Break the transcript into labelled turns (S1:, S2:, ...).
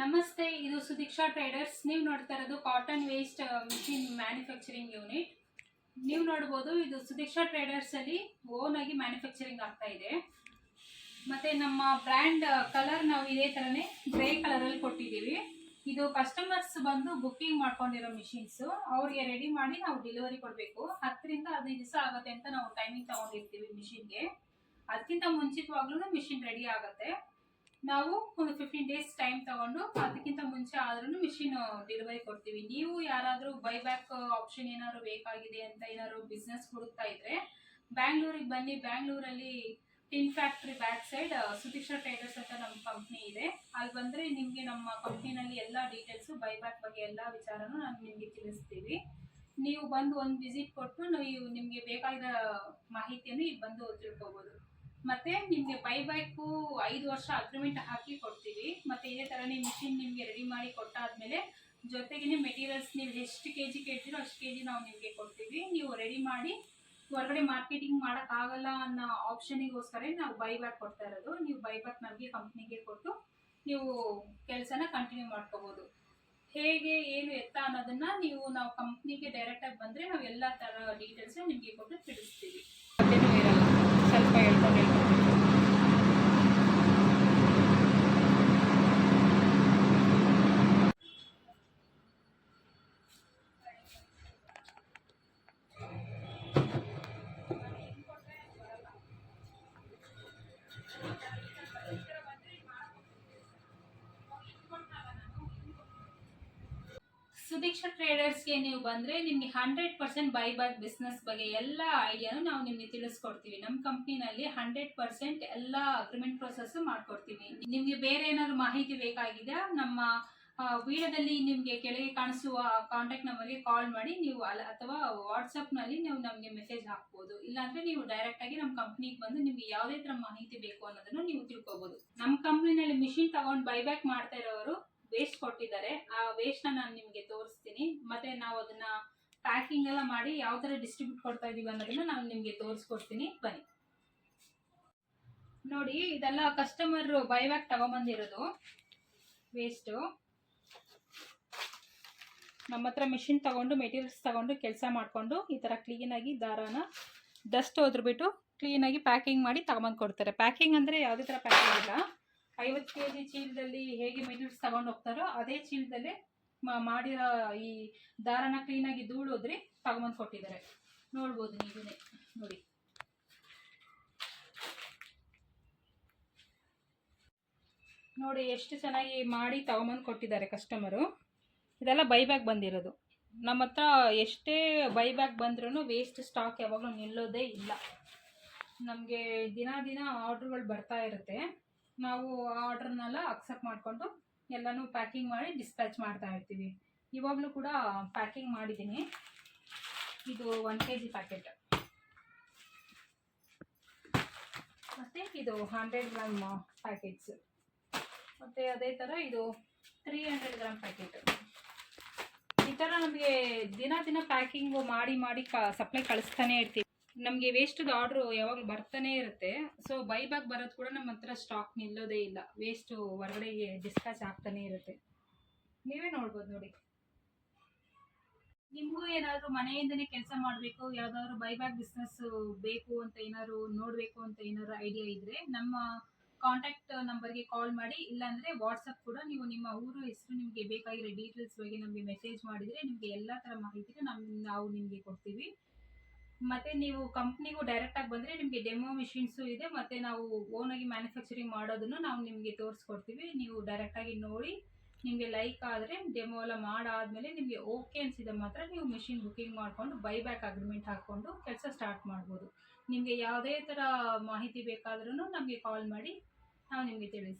S1: ನಮಸ್ತೆ, ಇದು ಸುದೀಕ್ಷಾ ಟ್ರೇಡರ್ಸ್. ನೀವು ನೋಡ್ತಾ ಇರೋದು cotton waste machine manufacturing unit ನೀವು ನೋಡ್ಬೋದು, ಇದು ಸುದೀಕ್ಷಾ ಟ್ರೇಡರ್ಸ್ ಅಲ್ಲಿ ಓನ್ ಆಗಿ ಮ್ಯಾನುಫ್ಯಾಕ್ಚರಿಂಗ್ ಆಗ್ತಾ ಇದೆ. ಮತ್ತೆ ನಮ್ಮ ಬ್ರ್ಯಾಂಡ್ ಕಲರ್ ನಾವು ಇದೇ ತರನೇ ಗ್ರೇ ಕಲರ್ ಅಲ್ಲಿ ಕೊಟ್ಟಿದ್ದೀವಿ. ಇದು ಕಸ್ಟಮರ್ಸ್ ಬಂದು ಬುಕ್ಕಿಂಗ್ ಮಾಡ್ಕೊಂಡಿರೋ ಮಿಷಿನ್ಸ್ ಅವ್ರಿಗೆ ರೆಡಿ ಮಾಡಿ ನಾವು ಡೆಲಿವರಿ ಕೊಡಬೇಕು. ಹತ್ತರಿಂದ ಹದಿನೈದು ದಿವಸ ಆಗುತ್ತೆ ಅಂತ ನಾವು ಟೈಮಿಂಗ್ ತಗೊಂಡಿರ್ತೀವಿ ಮಿಷಿನ್ಗೆ ಅದಕ್ಕಿಂತ ಮುಂಚಿತವಾಗ್ಲೂ ಮಿಷಿನ್ ರೆಡಿ ಆಗುತ್ತೆ. ನಾವು ಒಂದು ಫಿಫ್ಟೀನ್ ಡೇಸ್ ಟೈಮ್ ತಗೊಂಡು ಅದಕ್ಕಿಂತ ಮುಂಚೆ ಆದ್ರೂ ಮಿಷಿನ್ ಡೆಲಿವರಿ ಕೊಡ್ತೀವಿ. ನೀವು ಯಾರಾದರೂ ಬೈಬ್ಯಾಕ್ ಆಪ್ಷನ್ ಏನಾದ್ರು ಬೇಕಾಗಿದೆ ಅಂತ ಏನಾದ್ರು ಬಿಸ್ನೆಸ್ ಹುಡುಕ್ತಾ ಇದ್ರೆ ಬ್ಯಾಂಗ್ಳೂರಿಗೆ ಬನ್ನಿ. ಬ್ಯಾಂಗ್ಳೂರಲ್ಲಿ tin factory back side Sudeeksha traders ಅಂತ ನಮ್ಮ ಕಂಪ್ನಿ ಇದೆ. ಅಲ್ಲಿ ಬಂದರೆ ನಿಮಗೆ ನಮ್ಮ ಕಂಪ್ನಿನಲ್ಲಿ ಎಲ್ಲ ಡೀಟೇಲ್ಸು ಬೈಬ್ಯಾಕ್ ಬಗ್ಗೆ ಎಲ್ಲ ವಿಚಾರನೂ ನಾನು ನಿಮಗೆ ತಿಳಿಸ್ತೀವಿ. ನೀವು ಬಂದು ಒಂದು ವಿಸಿಟ್ ಕೊಟ್ಟು ನೀವು ನಿಮಗೆ ಬೇಕಾದ ಮಾಹಿತಿಯನ್ನು ಇಲ್ಲಿ ಬಂದು ತಿಳ್ಕೊಬೋದು. ಮತ್ತೆ ನಿಮಗೆ ಬೈಬ್ಯಾಕು ಐದು ವರ್ಷ ಅಗ್ರಿಮೆಂಟ್ ಹಾಕಿ ಕೊಡ್ತೀವಿ. ಮತ್ತೆ ಇದೇ ಥರನೇ ಮಿಷಿನ್ ನಿಮಗೆ ರೆಡಿ ಮಾಡಿ ಕೊಟ್ಟಾದ್ಮೇಲೆ ಜೊತೆಗೆ ಮೆಟೀರಿಯಲ್ಸ್ ನೀವು ಎಷ್ಟು ಕೆ ಜಿ ಕೇಳ್ತೀರೋ ಅಷ್ಟು ಕೆ ಜಿ ನಾವು ನಿಮಗೆ ಕೊಡ್ತೀವಿ. ನೀವು ರೆಡಿ ಮಾಡಿ ಹೊರಗಡೆ ಮಾರ್ಕೆಟಿಂಗ್ ಮಾಡೋಕ್ಕಾಗಲ್ಲ ಅನ್ನೋ ಆಪ್ಷನಿಗೋಸ್ಕರ ನಾವು ಬೈಬ್ಯಾಕ್ ಕೊಡ್ತಾ ಇರೋದು. ನೀವು ಬೈಬ್ಯಾಕ್ ನಮಗೆ ಕಂಪ್ನಿಗೆ ಕೊಟ್ಟು ನೀವು ಕೆಲಸನ ಕಂಟಿನ್ಯೂ ಮಾಡ್ಕೋಬೋದು. ಹೇಗೆ, ಏನು ಎತ್ತ ಅನ್ನೋದನ್ನ ನೀವು ನಾವು ಕಂಪ್ನಿಗೆ ಡೈರೆಕ್ಟಾಗಿ ಬಂದರೆ ನಾವು ಎಲ್ಲ ಥರ ಡೀಟೇಲ್ಸ್ ನಿಮಗೆ ಕೊಟ್ಟು ತಿಳಿಸ್ತೀವಿ. ಸುದೀಕ್ಷಾ ಟ್ರೇಡರ್ಸ್ಗೆ ನೀವು ಬಂದರೆ ನಿಮಗೆ hundred percent buy back business ಬಗ್ಗೆ ಎಲ್ಲ ಐಡಿಯಾನು ನಾವು ನಿಮಗೆ ತಿಳಿಸ್ಕೊಡ್ತೀವಿ. ನಮ್ಮ ಕಂಪ್ನಿನಲ್ಲಿ ಹಂಡ್ರೆಡ್ ಪರ್ಸೆಂಟ್ ಎಲ್ಲ ಅಗ್ರಿಮೆಂಟ್ ಪ್ರೊಸೆಸ್ ಮಾಡ್ಕೊಡ್ತೀವಿ. ನಿಮಗೆ ಬೇರೆ ಏನಾದ್ರು ಮಾಹಿತಿ ಬೇಕಾಗಿದೆ ನಮ್ಮ ವಿಡಿಯೋದಲ್ಲಿ ನಿಮಗೆ ಕೆಳಗೆ ಕಾಣಿಸುವ ಕಾಂಟ್ಯಾಕ್ಟ್ ನಂಬರ್ಗೆ ಕಾಲ್ ಮಾಡಿ ನೀವು ಅಲ್ಲ ಅಥವಾ ವಾಟ್ಸಪ್ನಲ್ಲಿ ನೀವು ನಮಗೆ ಮೆಸೇಜ್ ಹಾಕ್ಬೋದು. ಇಲ್ಲಾಂದರೆ ನೀವು ಡೈರೆಕ್ಟ್ ಆಗಿ ನಮ್ಮ ಕಂಪ್ನಿಗೆ ಬಂದು ನಿಮಗೆ ಯಾವುದೇ ಥರ ಮಾಹಿತಿ ಬೇಕು ಅನ್ನೋದನ್ನು ನೀವು ತಿಳ್ಕೊಬೋದು. ನಮ್ಮ ಕಂಪ್ನಿನಲ್ಲಿ ಮಿಷಿನ್ ತಗೊಂಡು ಬೈಬ್ಯಾಕ್ ಮಾಡ್ತಾ ಇರೋರು ವೇಸ್ಟ್ ಕೊಟ್ಟಿದ್ದಾರೆ. ಆ ವೇಸ್ಟ್ ನಾನು ನಿಮಗೆ ತೋರಿಸ್ತೀನಿ. ಮತ್ತೆ ನಾವು ಅದನ್ನ ಪ್ಯಾಕಿಂಗ್ ಎಲ್ಲ ಮಾಡಿ ಯಾವ ಥರ ಡಿಸ್ಟ್ರಿಬ್ಯೂಟ್ ಕೊಡ್ತಾ ಇದೀವಿ ಅನ್ನೋದನ್ನ ನಾನು ನಿಮಗೆ ತೋರಿಸ್ಕೊಡ್ತೀನಿ. ಬನ್ನಿ. ನೋಡಿ, ಇದೆಲ್ಲ ಕಸ್ಟಮರ್ ಬೈವ್ಯಾಕ್ ತಗೊಂಬಂದಿರೋದು. ವೇಸ್ಟು ನಮ್ಮ ಹತ್ರ ಮಿಷಿನ್ ತಗೊಂಡು ಮೆಟೀರಿಯಲ್ಸ್ ತಗೊಂಡು, ಕೆಲಸ ಮಾಡಿಕೊಂಡು ಈ ಥರ ಕ್ಲೀನಾಗಿ ದಾರಾನ ಡಸ್ಟ್ ಹೋದ್ಬಿಟ್ಟು ಕ್ಲೀನಾಗಿ ಪ್ಯಾಕಿಂಗ್ ಮಾಡಿ ತಗೊಂಬಂದು ಕೊಡ್ತಾರೆ ಪ್ಯಾಕಿಂಗ್ ಅಂದರೆ ಯಾವುದೇ ಥರ ಪ್ಯಾಕಿಂಗ್ ಇಲ್ಲ. ಐವತ್ತು ಕೆ ಜಿ ಚೀಲದಲ್ಲಿ ಹೇಗೆ ಮೆಟೀರಿಯಲ್ಸ್ ತಗೊಂಡು ಹೋಗ್ತಾರೋ ಅದೇ ಚೀಲದಲ್ಲೇ ಮಾಡಿರೋ ಈ ದಾರನ ಕ್ಲೀನಾಗಿ ಧೂಳೋದ್ರಿ ತಗೊಂಬಂದು ಕೊಟ್ಟಿದ್ದಾರೆ. ನೋಡ್ಬೋದು ನೀವೇ ನೋಡಿ. ನೋಡಿ, ಎಷ್ಟು ಚೆನ್ನಾಗಿ ಮಾಡಿ ತಗೊಂಬಂದು ಕೊಟ್ಟಿದ್ದಾರೆ ಕಸ್ಟಮರು ಇದೆಲ್ಲ ಬೈಬ್ಯಾಕ್ ಬಂದಿರೋದು. ನಮ್ಮ ಹತ್ರ ಎಷ್ಟೇ ಬೈಬ್ಯಾಕ್ ಬಂದ್ರೂ ವೇಸ್ಟ್ ಸ್ಟಾಕ್ ಯಾವಾಗಲೂ ನಿಲ್ಲೋದೇ ಇಲ್ಲ. ನಮಗೆ ದಿನ ದಿನ ಆರ್ಡ್ರುಗಳು ಬರ್ತಾ ಇರುತ್ತೆ. ನಾವು ಆ ಆರ್ಡ್ರನ್ನೆಲ್ಲ ಅಕ್ಸೆಪ್ಟ್ ಮಾಡಿಕೊಂಡು ಎಲ್ಲನೂ ಪ್ಯಾಕಿಂಗ್ ಮಾಡಿ ಡಿಸ್ಪ್ಯಾಚ್ ಮಾಡ್ತಾ ಇರ್ತೀವಿ. ಇವಾಗಲೂ ಕೂಡ ಪ್ಯಾಕಿಂಗ್ ಮಾಡಿದ್ದೀನಿ. ಇದು ಒನ್ ಕೆ ಜಿ ಪ್ಯಾಕೆಟ್ ಮತ್ತು ಇದು ಹಂಡ್ರೆಡ್ ಗ್ರಾಮ್ ಪ್ಯಾಕೆಟ್ಸ್ ಮತ್ತು ಅದೇ ಥರ ಇದು ತ್ರೀ ಹಂಡ್ರೆಡ್ ಗ್ರಾಮ್ ಪ್ಯಾಕೆಟ್ ಈ ಥರ ನಮಗೆ ದಿನ ದಿನ ಪ್ಯಾಕಿಂಗು ಮಾಡಿ ಮಾಡಿ ಕ ಸಪ್ಲೈ ಕಳಿಸ್ತಾನೆ ಇರ್ತೀವಿ. ನಮಗೆ ವೇಸ್ಟದ ಆರ್ಡ್ರು ಯಾವಾಗ ಬರ್ತಾನೆ ಇರುತ್ತೆ. ಸೊ ಬೈಬ್ಯಾಕ್ ಬರೋದು ಕೂಡ ನಮ್ಮ ಹತ್ರ ಸ್ಟಾಕ್ ನಿಲ್ಲೋದೇ ಇಲ್ಲ. ವೇಸ್ಟು ಹೊರಗಡೆಗೆ ಡಿಸ್ಪ್ಯಾಚ್ ಆಗ್ತಾನೆ ಇರುತ್ತೆ. ನೀವೇ ನೋಡ್ಬೋದು ನೋಡಿ. ನಿಮಗೂ ಏನಾದರೂ ಮನೆಯಿಂದನೇ ಕೆಲಸ ಮಾಡಬೇಕು, ಯಾವುದಾದ್ರು ಬೈಬ್ಯಾಕ್ ಬಿಸ್ನೆಸ್ ಬೇಕು ಅಂತ ಏನಾದ್ರು ನೋಡಬೇಕು ಅಂತ ಏನಾದ್ರು ಐಡಿಯಾ ಇದ್ದರೆ ನಮ್ಮ ಕಾಂಟ್ಯಾಕ್ಟ್ ನಂಬರ್ಗೆ ಕಾಲ್ ಮಾಡಿ, ಇಲ್ಲಾಂದರೆ ವಾಟ್ಸಪ್ ಕೂಡ ನೀವು ನಿಮ್ಮ ಊರು ಹೆಸರು ನಿಮಗೆ ಬೇಕಾಗಿರೋ ಡೀಟೇಲ್ಸ್ ಬಗ್ಗೆ ನಮಗೆ ಮೆಸೇಜ್ ಮಾಡಿದರೆ ನಿಮಗೆ ಎಲ್ಲ ಥರ ಮಾಹಿತಿನ ನಮ್ಮ ನಾವು ನಿಮಗೆ ಕೊಡ್ತೀವಿ. ಮತ್ತು ನೀವು ಕಂಪ್ನಿಗೂ ಡೈರೆಕ್ಟಾಗಿ ಬಂದರೆ ನಿಮಗೆ ಡೆಮೋ ಮಿಷಿನ್ಸು ಇದೆ, ಮತ್ತು ನಾವು ಓನಾಗಿ ಮ್ಯಾನುಫ್ಯಾಕ್ಚರಿಂಗ್ ಮಾಡೋದನ್ನು ನಾವು ನಿಮಗೆ ತೋರಿಸ್ಕೊಡ್ತೀವಿ. ನೀವು ಡೈರೆಕ್ಟಾಗಿ ನೋಡಿ, ನಿಮಗೆ ಲೈಕ್ ಆದರೆ ಡೆಮೋ ಎಲ್ಲ ಮಾಡಾದಮೇಲೆ ನಿಮಗೆ ಓಕೆ ಅನಿಸಿದ ಮಾತ್ರ ನೀವು ಮಿಷಿನ್ ಬುಕ್ಕಿಂಗ್ ಮಾಡಿಕೊಂಡು ಬೈಬ್ಯಾಕ್ ಅಗ್ರಿಮೆಂಟ್ ಹಾಕ್ಕೊಂಡು ಕೆಲಸ ಸ್ಟಾರ್ಟ್ ಮಾಡ್ಬೋದು. ನಿಮಗೆ ಯಾವುದೇ ಥರ ಮಾಹಿತಿ ಬೇಕಾದ್ರೂ ನಮಗೆ ಕಾಲ್ ಮಾಡಿ, ನಾವು ನಿಮಗೆ ತಿಳಿಸ್ತೀವಿ.